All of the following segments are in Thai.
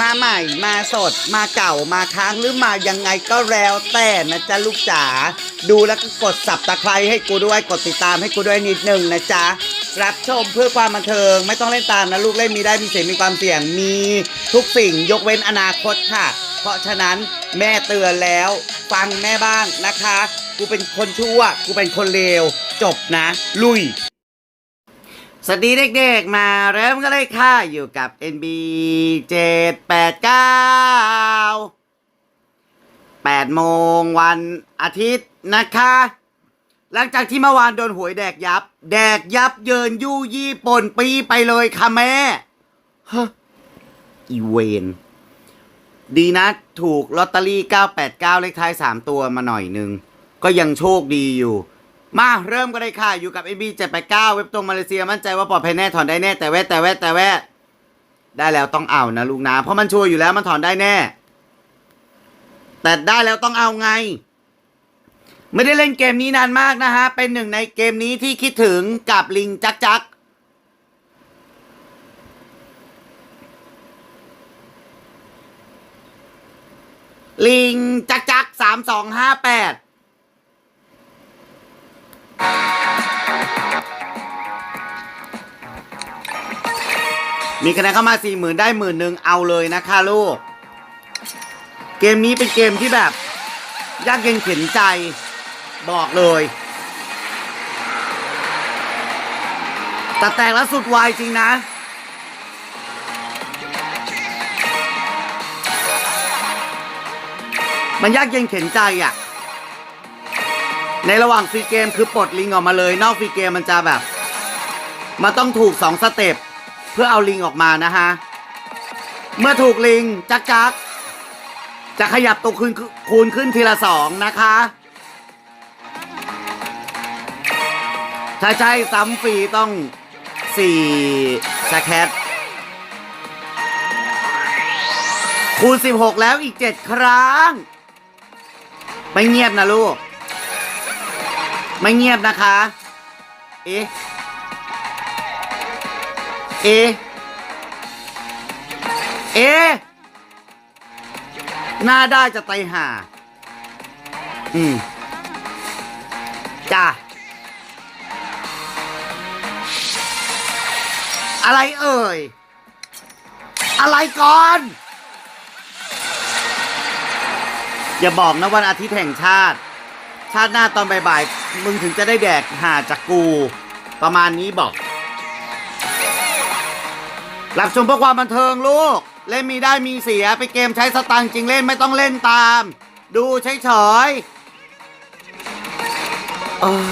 มาใหม่มาสดมาเก่ามาค้างหรือมายังไงก็แล้วแต่นะจ๊ะลูกจ๋าดูแล้วก็กดสับตะไคร้ให้กูด้วยกดติดตามให้กูด้วยนิดนึงนะจ๊ะรับชมเพื่อความบันเทิงไม่ต้องเล่นตามนะลูกเล่นมีได้มีเสียงมีความเสี่ยงมีทุกสิ่งยกเว้นอนาคตค่ะ เพราะฉะนั้นแม่เตือนแล้วฟังแม่บ้างนะคะ กูเป็นคนชั่ว กูเป็นคนเลวจบนะ ลุย สวัสดีเด็กๆ มาเริ่มกันเลยค่ะ อยู่กับ NB 789 8โมงวันอาทิตย์นะคะ หลังจากที่เมื่อวานโดนหวยแดกยับ แดกยับเยินยู่ยี่ป่นปีไปเลยค่ะแม่ฮะอีเวนดีนะ ถูกลอตเตอรี่ 989 เลขท้าย 3 ตัวมาหน่อยนึง ก็ยังโชคดีอยู่ มาเริ่มกันเลยค่ะ อยู่กับ MB 789 เว็บตรงมาเลเซียมั่นใจว่าปลอดภัยแน่ถอนได้แน่แต่แวะแต่แวะแต่แวะได้แล้วต้องเอานะลูกนะเพราะมันชัวร์อยู่แล้วมันถอนได้แน่ แต่ได้แล้วต้องเอาไง ไม่ได้เล่นเกมนี้นานมากนะฮะ เป็นหนึ่งในเกมนี้ที่คิดถึงกับลิงจักจักลิงจักจักสามสองห้าแปด มีคะแนนเข้ามาสี่หมื่นได้หมื่นหนึ่งเอาเลยนะคะลูก เกมนี้เป็นเกมที่แบบ ยากเย็นเข็นใจบอกเลยแต่แตกแล้วสุดวายจริงนะ มันยากเย็นเข็นใจอะ่ะ ในระหว่างฟรีเกมคือปลดลิงออกมาเลย นอกฟรีเกมมันจะแบบมันต้องถูกสองสเต็ป เพื่อเอาลิงออกมานะฮะ เมื่อถูกลิงจักจักจะขยับตัวคูณคูณขึ้นทีละสองนะคะ ถ้าใช้ซ้ำฟรีต้องสี่สแคทคูณ 16 แล้วอีก 7 ครั้ง ไม่เงียบนะลูก ไม่เงียบนะคะ เอ๊ะ เอ๊ะ เอ๊ะ หน้าได้จะไตหา อืม จ้าอะไรเอ่ย อะไรก่อน อย่าบอกนะวันอาทิตย์แห่งชาติ ชาติหน้าตอนบ่ายๆ มึงถึงจะได้แดกหาจากกู ประมาณนี้บอก รับชมเพื่อความบันเทิงลูก เล่นมีได้มีเสียไปเกมใช้สตังค์จริงเล่นไม่ต้องเล่นตาม ดูเฉยๆเออ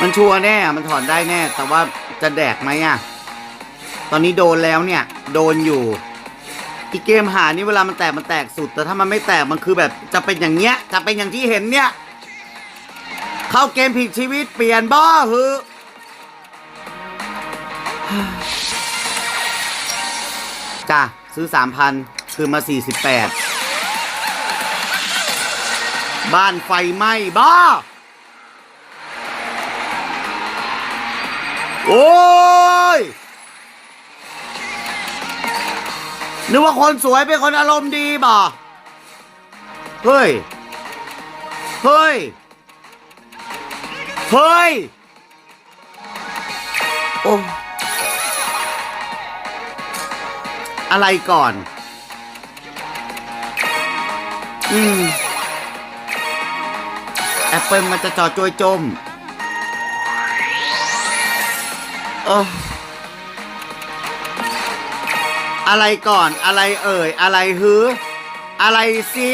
มันชัวร์แน่ มันถอนได้แน่ แต่ว่าจะแดกไหมอะ ตอนนี้โดนแล้วเนี่ย โดนอยู่ อีกเกมหานี่เวลามันแตกมันแตกสุด แต่ถ้ามันไม่แตกมันคือแบบจะเป็นอย่างเงี้ย จะเป็นอย่างที่เห็นเนี่ย เข้าเกมผิดชีวิตเปลี่ยนบ้าฮือจ้ะซื้อสามพันคืนมาสี่สิบแปดบ้านไฟไหม้บ้า โอ้ย นึกว่าคนสวยเป็นคนอารมณ์ดีบ่เฮ้ย เฮ้ย เฮ้ย โอ้อะไรก่อน อืม แอปเปิลมันจะจอจวยจมเอ อะไรก่อนอะไรเอ่ย อะไรฮือ อะไรสิ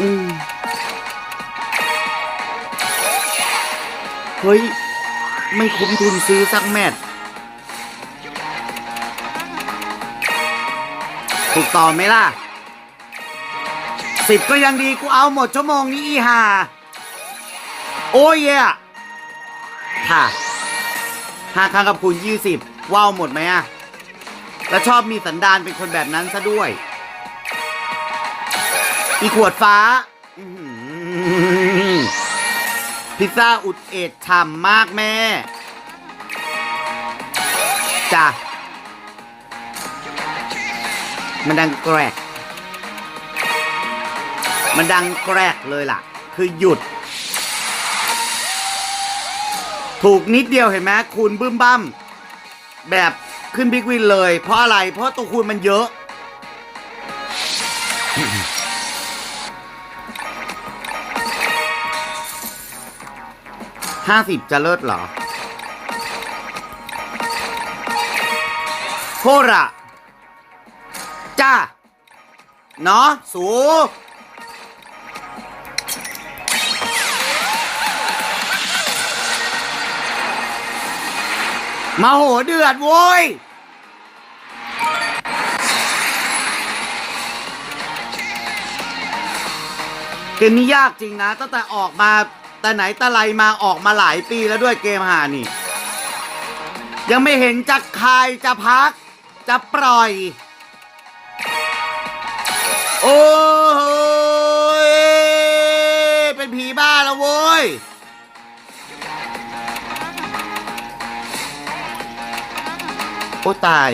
อืมเฮ้ย ไม่คุ้มทุนซื้อสักแมตถูกต่อไหมล่ะสิบก็ยังดีกูเอาหมดชั่วโมงนี้อีห่าโอ้ยเย่ค่ะ ห้าครั้งกับคูณยี่สิบว้าวหมดไหมอะแล้วชอบมีสันดานเป็นคนแบบนั้นซะด้วย อีขวดฟ้า พิซซ่าอุดเอ็ดฉ่ำมากแม่ จ้ะ มันดังแกรก มันดังแกรกเลยล่ะ คือหยุด ถูกนิดเดียวเห็นไหมคูณบึ้มบั้มแบบขึ้นบิ๊กวินเลย เพราะอะไร เพราะตัวคูณมันเยอะ ห้าสิบจะเลิศเหรอ โคระ จ้า เนาะ สู มาโหเดือดโว้ย เกมนี้ยากจริงนะ ตั้งแต่ออกมาแต่ไหนแต่ไรมาออกมาหลายปีแล้วด้วยเกมหานี่ ยังไม่เห็นจะคายจะพัก จะปล่อย โอ้ยเป็นผีบ้าแล้วโว้ย อ้ตาย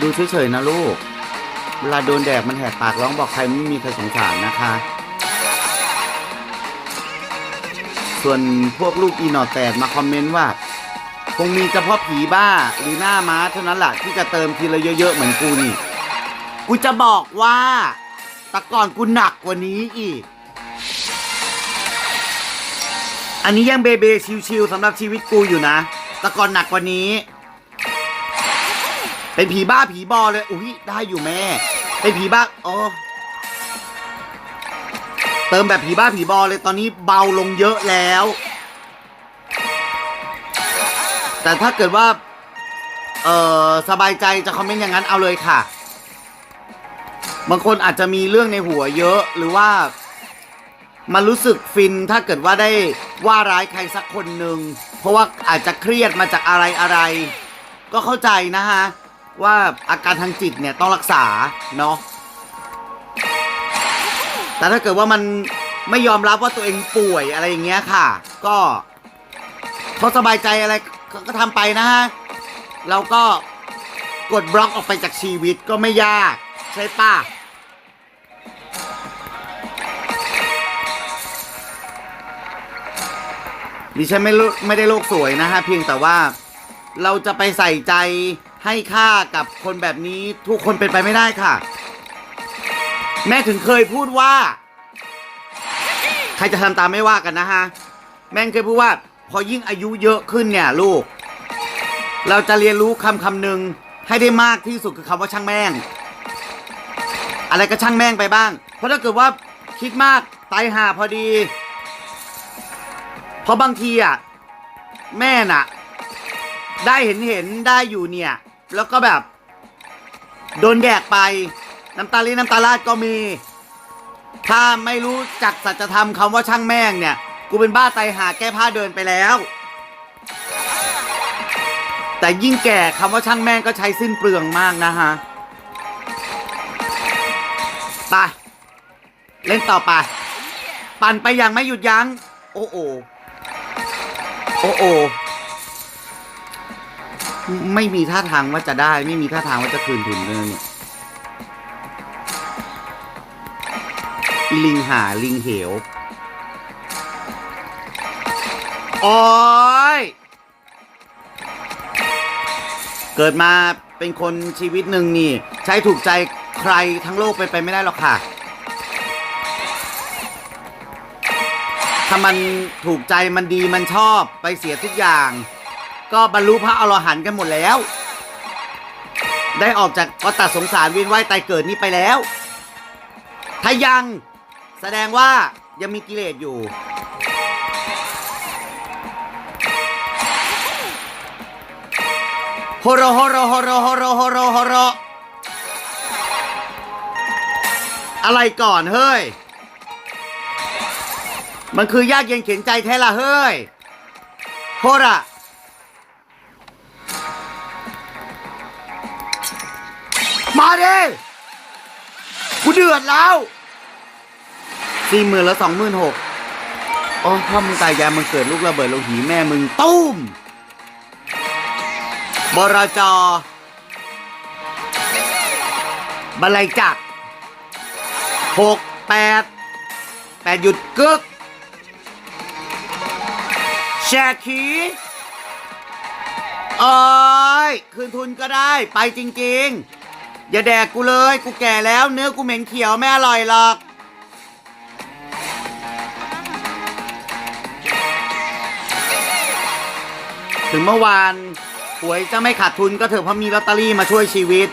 ดูเฉยๆนะลูก เวลาโดนแดดมันแหกปากร้องบอกใครไม่มีใครสงสารนะคะ ส่วนพวกลูกอีหนอแตกมาคอมเมนต์ว่า คงมีเฉพาะผีบ้าหรือหน้าม้าเท่านั้นแหละที่จะเติมทีละเยอะๆเหมือนกูนี่ กูจะบอกว่าแต่ก่อนกูหนักกว่านี้อีก อันนี้ยังเบเบชิวๆสำหรับชีวิตกูอยู่นะ แต่ก่อนหนักกว่านี้ เป็นผีบ้าผีบอเลย อุ้ยได้อยู่แม่ เป็นผีบ้าโอ้เติมแบบผีบ้าผีบอเลยตอนนี้เบาลงเยอะแล้ว แต่ถ้าเกิดว่า เออสบายใจจะคอมเมนต์อย่างนั้นเอาเลยค่ะ บางคนอาจจะมีเรื่องในหัวเยอะหรือว่า มันรู้สึกฟินถ้าเกิดว่าได้ว่าร้ายใครสักคนหนึ่งเพราะว่าอาจจะเครียดมาจากอะไรอะไร ก็เข้าใจนะฮะ ว่าอาการทางจิตเนี่ยต้องรักษาเนาะแต่ถ้าเกิดว่ามันไม่ยอมรับว่าตัวเองป่วยอะไรอย่างเงี้ยค่ะ ก็เขาสบายใจอะไรก็ก็ทำไปนะฮะเราก็กดบล็อกออกไปจากชีวิตก็ไม่ยาก ใช่ป่ะ ดิฉันไม่รู้ไม่ได้โลกสวยนะฮะเพียงแต่ว่าเราจะไปใส่ใจให้ค่ากับคนแบบนี้ทุกคนเป็นไปไม่ได้ค่ะ แม่ถึงเคยพูดว่า ใครจะทำตามไม่ว่ากันนะฮะ แม่เคยพูดว่า พอยิ่งอายุเยอะขึ้นเนี่ยลูก เราจะเรียนรู้คำคำหนึ่งให้ได้มากที่สุดคือคำว่าช่างแม่ง อะไรก็ช่างแม่งไปบ้าง เพราะถ้าเกิดว่าคิดมากตายห่าพอดี ราะบางทีอะแม่น่ะ ได้เห็นเห็นได้อยู่เนี่ย แล้วก็แบบ โดนแดกไป น้ำตาลีน้ำตาลาดก็มี ถ้าไม่รู้จักสัจธรรมคำว่าช่างแม่งเนี่ย กูเป็นบ้าไตหาแก้ผ้าเดินไปแล้ว แต่ยิ่งแก่คำว่าช่างแม่งก็ใช้สิ้นเปลืองมากนะฮะไปเล่นต่อไป ปั่นไปอย่างไม่หยุดยัง้ง โอ้โอ โอ้โอไม่มีท่าทางว่าจะได้ ไม่มีท่าทางว่าจะคืนทุนเลยเนี่ยลิงหาลิงเหวโอ้ย เกิดมาเป็นคนชีวิตหนึ่งนี่ ใช้ถูกใจใครทั้งโลกไปไปไม่ได้หรอกค่ะ ถ้ามันถูกใจมันดีมันชอบไปเสียทุกอย่าง ก็บรรลุพระอรหันต์กันหมดแล้ว ได้ออกจากวัฏสงสารเวียนว่ายตายเกิดนี้ไปแล้ว ถ้ายังแสดงว่ายังมีกิเลสอยู่ โฮโรโฮโรโฮโรโฮโรโฮโรโฮโรอะไรก่อนเฮ้ย มันคือยากเย็นเข็นใจแท้ละเฮ้ยโฮระมาดิกูเดือดแล้วสี่หมื่นแล้วสองหมื่นหกโอ้พ่อมึงตายยามึงเกิดลูกระเบิดลงหีแม่มึงตุ้มบรจบรรลัยจักรหกแปดแปดหยุดกึก แชร์ขีเอ้ยคืนทุนก็ได้ไปจริง ๆ อย่าแดกกูเลย กูแก่แล้วเนื้อกูเหม็นเขียวไม่อร่อยหรอก ถึงเมื่อวานหวยจะไม่ขาดทุนก็เถอะเพราะมีลอตเตอรี่มาช่วยชีวิต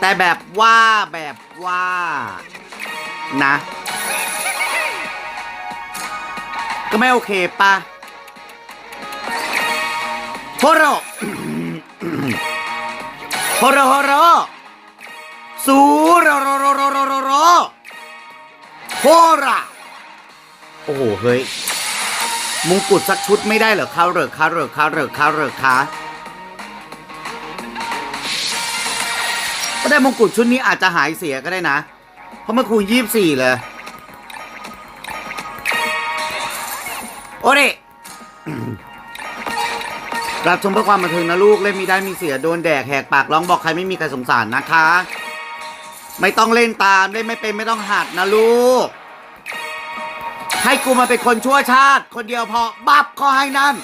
แต่แบบว่าแบบว่า นะ ก็ไม่โอเคปะโฮโรโฮโรโฮโรสูโรโรโรโรโรโรโรโอ้โห เฮ้ย มงกุฎสักชุดไม่ได้เหรอคะเหรอคะเหรอคะเหรอคะเหรอคะก็ได้มงกุฎชุดนี้อาจจะหายเสียก็ได้นะ เพราะเมื่อคูยี่สี่เลย โอเด รับชมเพื่อความบันเทิงนะลูกเล่นมีได้มีเสียโดนแดกแหกปากร้องบอกใครไม่มีใครสงสารนะคะ ไม่ต้องเล่นตามเล่นไม่เป็นไม่ต้องหัดนะลูก ให้กูมาเป็นคนชั่วชาติ คนเดียวพอบับก็ให้นั่น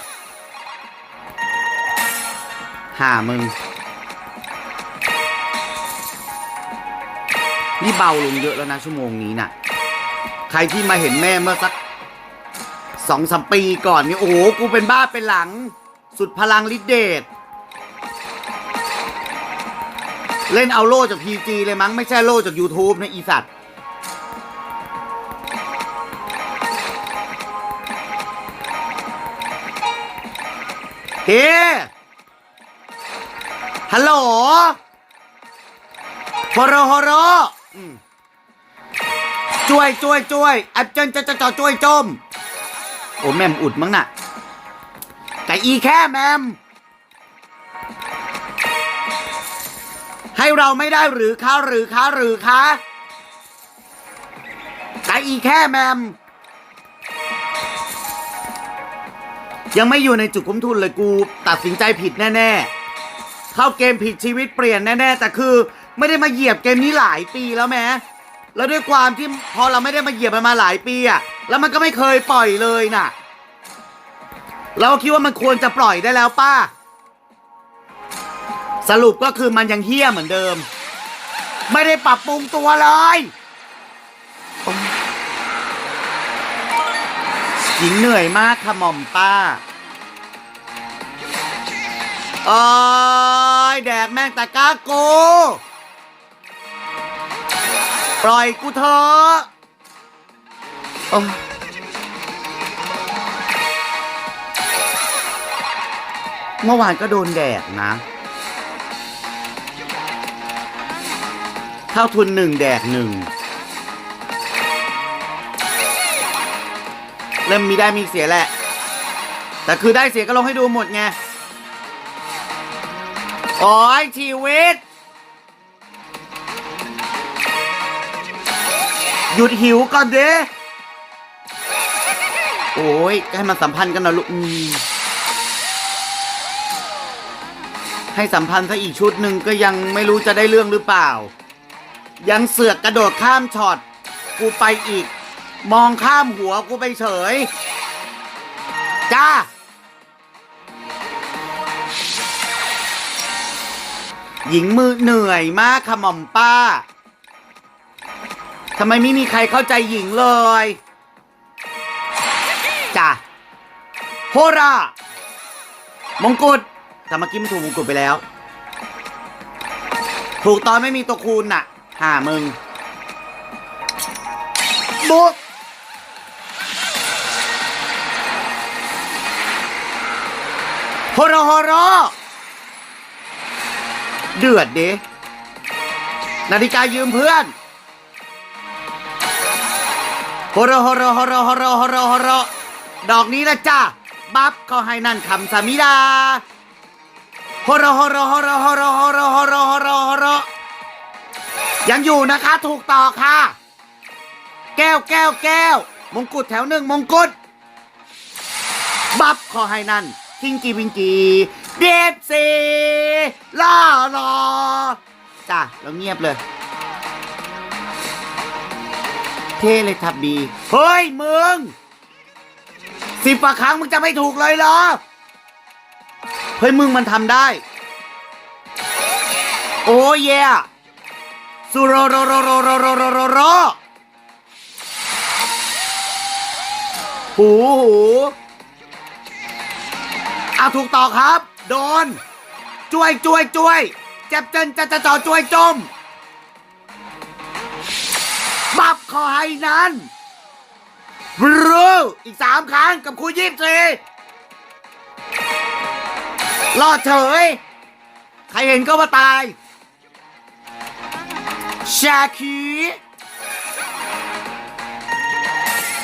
ห่ามึงนี่เบาลงเยอะแล้วนะชั่วโมงนี้น่ะ ใครที่มาเห็นแม่เมื่อสักสองสามปีก่อนนี่โอ้โหกูเป็นบ้าเป็นหลัง สุดพลังฤทธิเดชเล่นเอาโล่จากพีจีเลยมั้ง ไม่ใช่โล่จาก YouTube นะอีสัตว์ เฮ้ ฮัลโหลฮโรโฮโรอืมช่วยช่วยช่วยแอปเจนจะจะจะช่วยจม โอ้แมมอุดมั้งน่ะ แต่อีแค่แมม ให้เราไม่ได้หรือคะหรือคะหรือคะแต่อีแค่แมม ยังไม่อยู่ในจุดคุ้มทุนเลยกูตัดสินใจผิดแน่ ๆ เข้าเกมผิดชีวิตเปลี่ยนแน่ ๆ แต่คือไม่ได้มาเหยียบเกมนี้หลายปีแล้วแม้แล้วด้วยความที่พอเราไม่ได้มาเหยียบมันมาหลายปีอะแล้วมันก็ไม่เคยปล่อยเลยน่ะ เราคิดว่ามันควรจะปล่อยได้แล้วป้า สรุปก็คือมันยังเฮี้ยเหมือนเดิม ไม่ได้ปรับปรุงตัวเลยยหญิงเหนื่อยมากค่ะหม่อมป้าโอ้ยแดกแม่งตะก้ากู ปล่อยกูเถอะ เมื่อวานก็โดนแดดนะ เข้าทุนหนึ่งแดกหนึ่งเริ่มมีได้มีเสียแหละ แต่คือได้เสียก็ลงให้ดูหมดไงโอ้ยชีวิต หยุดหิวก่อนเด้โอ้ยให้มันสัมพันธ์กันนะลูก ให้สัมพันธ์ซะอีกชุดหนึ่งก็ยังไม่รู้จะได้เรื่องหรือเปล่า ยังเสือกกระโดดข้ามช็อต กูไปอีก มองข้ามหัวกูไปเฉย จ้า หญิงมือเหนื่อยมากค่ะหม่อมป้าทำไมไม่มีใครเข้าใจหญิงเลยจ้ะโฮรามงกุฎ แต่เมื่อกี้มันถูกมงกุฎไปแล้ว ถูกตอนไม่มีตัวคูณน่ะห่ามึงบุ๊กโฮโรโฮโรเดือดเดนาฬิกายืมเพื่อนโฮโรโฮโรโฮโรโฮโรโฮโรโฮโรดอกนี้นะจ้าบัฟเขาให้นั่นคำสามิดาโฮโรฮโรฮโรฮโรฮโรฮโรฮโรฮโรยังอยู่นะคะ ถูกต่อค่ะ แก้วแก้วแก้ว มงกุฎแถวหนึ่งมงกุฎบัฟขอให้นั่นทิงกีวิงกีเดฟซีล่ารอจ้ะแล้วเงียบเลย เท่เลยทับบี เฮ้ย มึง สิบกว่าครั้งมึงจะไม่ถูกเลยเหรอ เฮ้ยมึงมันทำได้ โอ้เยสุโรโรโรโรโรโรโรโรโรหูหูเอาถูกต่อครับ โดนช่วยช่วยช่วยเจ็บจนจะจะจอช่วยจมบับขอให้นั้นบรูอีกสามครั้งกับครูยี่สิบ รอดเฉย ใครเห็นก็มาตายชาคี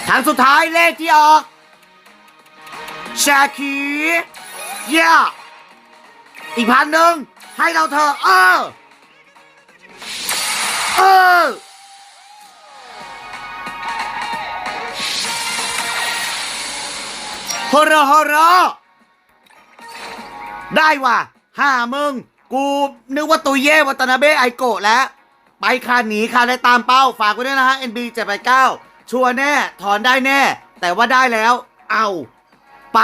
ทางสุดท้ายเลขที่ออกชาคีเย่อีกพันหนึ่งให้เราเธอเออ เออ ฮอร์ฮอร์ ได้ว่ะห้ามึง กูนึกว่าตุยเย่วัตนาเบะไอโกะแล้ว ไปคาหนีคาได้ตามเป้า ฝากไว้ด้วยนะฮะ NB 789ชัวร์แน่ ถอนได้แน่ แต่ว่าได้แล้ว เอา ไป